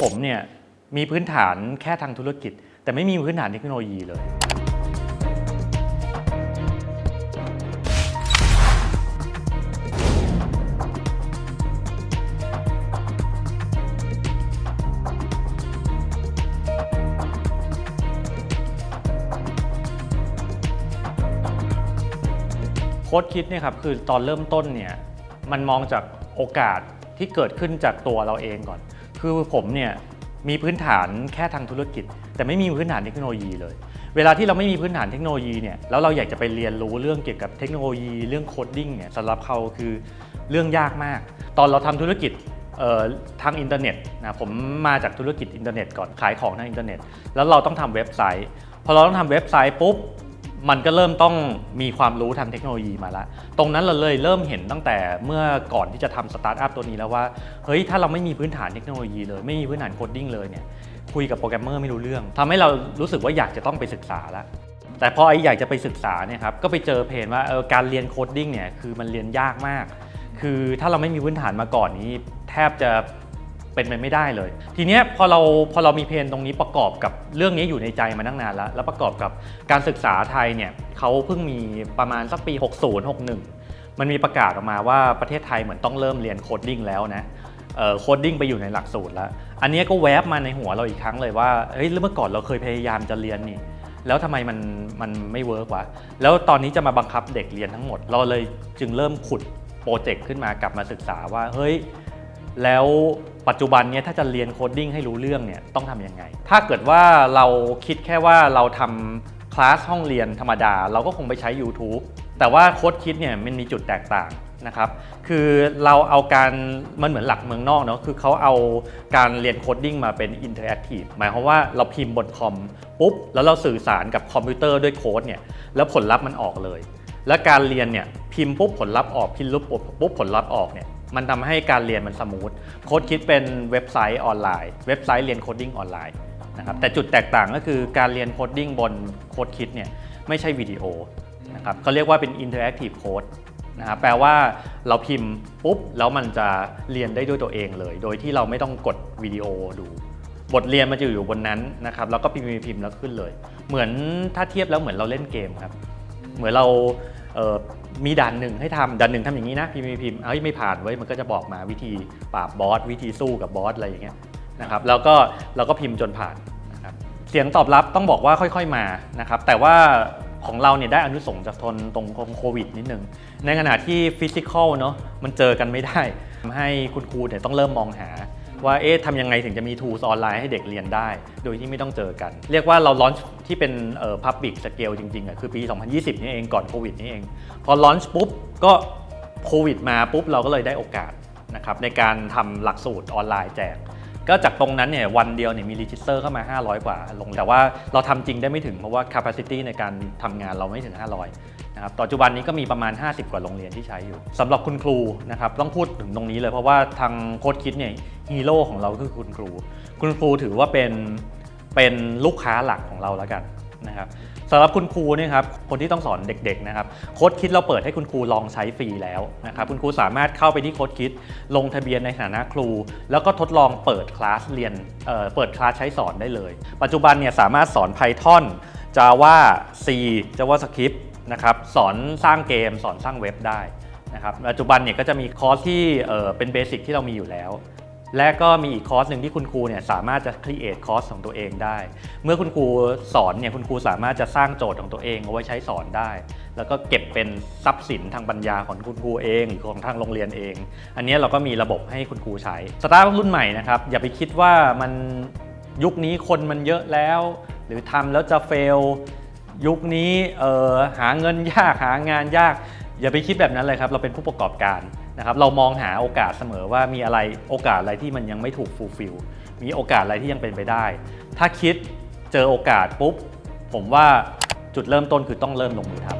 ผมเนี่ยมีพื้นฐานแค่ทางธุรกิจ แต่ไม่มีพื้นฐานเทคโนโลยีเลย โค้ดคิดเนี่ยครับคือตอนเริ่มต้นเนี่ยมันมองจากโอกาสที่เกิดขึ้นจากตัวเราเองก่อน คือผมเนี่ยมีพื้นฐานแค่ทางธุรกิจ แต่ไม่มีพื้นฐานเทคโนโลยีเลย เวลาที่เราไม่มีพื้นฐานเทคโนโลยีเนี่ยแล้วเราอยากจะไปเรียนรู้เรื่องเกี่ยวกับเทคโนโลยีเรื่องโคดดิ้งเนี่ยสำหรับเขาคือเรื่องยากมาก ตอนเราทำธุรกิจทางอินเทอร์เน็ตนะผมมาจากธุรกิจอินเทอร์เน็ตก่อนขายของทางอินเทอร์เน็ต แล้วเราต้องทำเว็บไซต์ พอเราต้องทำเว็บไซต์ปุ๊บ มันก็เริ่มต้องมีความรู้ทางเทคโนโลยีมาแล้วตรงนั้นเราเลยเริ่มเห็นตั้งแต่เมื่อก่อนที่จะทำสตาร์ทอัพตัวนี้แล้วว่า เฮ้ย ถ้าเราไม่มีพื้นฐานเทคโนโลยีเลย ไม่มีพื้นฐานโคดดิ้งเลยเนี่ย คุยกับโปรแกรมเมอร์ไม่รู้เรื่องทำให้เรารู้สึกว่าอยากจะต้องไปศึกษาล้วแต่พอไอ้อยากจะไปศึกษาเนี่ยครับ ก็ไปเจอเพจว่าเออการเรียนโคดดิ้งเนี่ย คือมันเรียนยากมาก คือถ้าเราไม่มีพื้นฐานมาก่อนนี้ แทบจะ เป็นไปไม่ได้เลย ทีเนี้ยพอเราพอเรามีเพนตรงนี้ประกอบกับเรื่องนี้อยู่ในใจมาตั้งนานแล้ว แล้วประกอบกับการศึกษาไทยเนี่ยเขาเพิ่งมีประมาณสักปี 60 61 มันมีประกาศออกมาว่าประเทศไทยเหมือนต้องเริ่มเรียนโคดดิ้งแล้วนะโคดดิ้งไปอยู่ในหลักสูตรแล้ว อันนี้ก็แวบมาในหัวเราอีกครั้งเลยว่าเฮ้ยเมื่อก่อนเราเคยพยายามจะเรียนนี่แล้วทำไมมันมันไม่เวิร์กวะ แล้วตอนนี้จะมาบังคับเด็กเรียนทั้งหมด เราเลยจึงเริ่มขุดโปรเจกต์ขึ้นมากลับมาศึกษาว่า เฮ้ย แล้วปัจจุบันเนี้ยถ้าจะเรียนโคดดิ้งให้รู้เรื่องเนี่ยต้องทำยังไง ถ้าเกิดว่าเราคิดแค่ว่าเราทำคลาสห้องเรียนธรรมดา เราก็คงไปใช้ YouTube แต่ว่าโค้ดคิดเนี่ยมันมีจุดแตกต่างนะครับ คือเราเอาการมันเหมือนหลักเมืองนอกเนาะ คือเขาเอาการเรียนโคดดิ้งมาเป็นอินเทอร์แอคทีฟ หมายความว่าเราพิมพ์บนคอมปุ๊บ แล้วเราสื่อสารกับคอมพิวเตอร์ด้วยโค้ดเนี่ย แล้วผลลัพธ์มันออกเลย และการเรียนเนี่ยพิมพ์ปุ๊บผลลัพธ์ออก พิมพ์ปุ๊บปุ๊บผลลัพธ์ออกเนี่ย มันทำให้การเรียนมันสมูทโค้ดคิดเป็นเว็บไซต์ออนไลน์ เว็บไซต์เรียนโคดดิ้งออนไลน์นะครับแต่จุดแตกต่างก็คือการเรียนโคดดิ้งบนโค้ดคิดเนี่ยไม่ใช่วิดีโอนะครับเขาเรียกว่าเป็นอินเทอร์แอคทีฟโค้ดนะครับแปลว่าเราพิมพ์ปุ๊บ แล้วมันจะเรียนได้ด้วยตัวเองเลย โดยที่เราไม่ต้องกดวิดีโอดู บทเรียนมันจะอยู่บนนั้นนะครับแล้วก็พิมพ์พิมพ์แล้วขึ้นเลย เหมือนถ้าเทียบแล้วเหมือนเราเล่นเกมครับ เหมือนเราเมีด่านหนึ่งให้ทำด่านหนึ่งทำอย่างนี้นะพิมพ์พิมพ์เอ้ยไม่ผ่านไว้มันก็จะบอกมาวิธีปราบบอสวิธีสู้กับบอสอะไรอย่างเงี้ยนะครับแล้วก็เราก็พิมพ์จนผ่านนะครับเสียงตอบรับต้องบอกว่าค่อยๆมานะครับแต่ว่าของเราเนี่ยได้อานุสงส์จากทนตรงโควิดนิดนึง ในขณะที่ฟิสิกอลเนาะมันเจอกันไม่ได้ทำให้คุณครูเนี่ยต้องเริ่มมองหา ว่าเอ๊ะทำยังไงถึงจะมี tools ออนไลน์ให้เด็กเรียนได้ โดยที่ไม่ต้องเจอกัน เรียกว่าเราลอนช์ที่เป็นเอ่อ public scale จริงๆอะคือปี 2020 นี่เองก่อนโควิดนี่เอง พอลอนช์ปุ๊บก็โควิดมาปุ๊บเราก็เลยได้โอกาสนะครับในการทำหลักสูตรออนไลน์แจก ก็จากตรงนั้นเนี่ยวันเดียวเนี่ยมีรีจิสเตอร์เข้ามา 500 กว่าลง แต่ว่าเราทำจริงได้ไม่ถึงเพราะว่า capacity ในการทำงานเราไม่ถึง 500นะครับปัจจุบันนี้ก็มีประมาณ 50 กว่าโรงเรียนที่ใช้อยู่สำหรับคุณครูนะครับต้องพูดถึงตรงนี้เลยเพราะว่าทางโค้ดคิดเนี่ยฮีโร่ของเราคือคุณครู คุณครูถือว่าเป็นเป็นลูกค้าหลักของเราแล้วกัน นะครับสำหรับคุณครูเนี่ยครับคนที่ต้องสอนเด็กๆนะครับโค้ดคิดเราเปิดให้คุณครูลองใช้ฟรีแล้วนะครับคุณครูสามารถเข้าไปที่โค้ดคิดลงทะเบียนในฐานะครู แล้วก็ทดลองเปิดคลาสเรียนเเปิดคลาสใช้สอนได้เลย ปัจจุบันเนี่ยสามารถสอน Python Java C JavaScript นะครับสอนสร้างเกมสอนสร้างเว็บได้นะครับปัจจุบันเนี่ยก็จะมีคอร์สที่เเป็นเบสิกที่เรามีอยู่แล้ว และก็มีอีกคอร์สหนึ่งที่คุณครูเนี่ยสามารถจะ create คอร์สของตัวเองได้ เมื่อคุณครูสอนเนี่ยคุณครูสามารถจะสร้างโจทย์ของตัวเองเอาไว้ใช้สอนได้ แล้วก็เก็บเป็นทรัพย์สินทางปัญญาของคุณครูเองหรือของทางโรงเรียนเอง อันนี้เราก็มีระบบให้คุณครูใช้สตาร์ทรุ่นใหม่นะครับอย่าไปคิดว่ามันยุคนี้คนมันเยอะแล้ว หรือทำแล้วจะเฟลยุคนี้เออหาเงินยากหางานยาก อย่าไปคิดแบบนั้นเลยครับ เราเป็นผู้ประกอบการ นะครับเรามองหาโอกาสเสมอว่ามีอะไรโอกาสอะไรที่มันยังไม่ถูกฟูลฟิลมีโอกาสอะไรที่ยังเป็นไปได้ ถ้าคิดเจอโอกาสปุ๊บผมว่าจุดเริ่มต้นคือต้องเริ่มลงมือทำ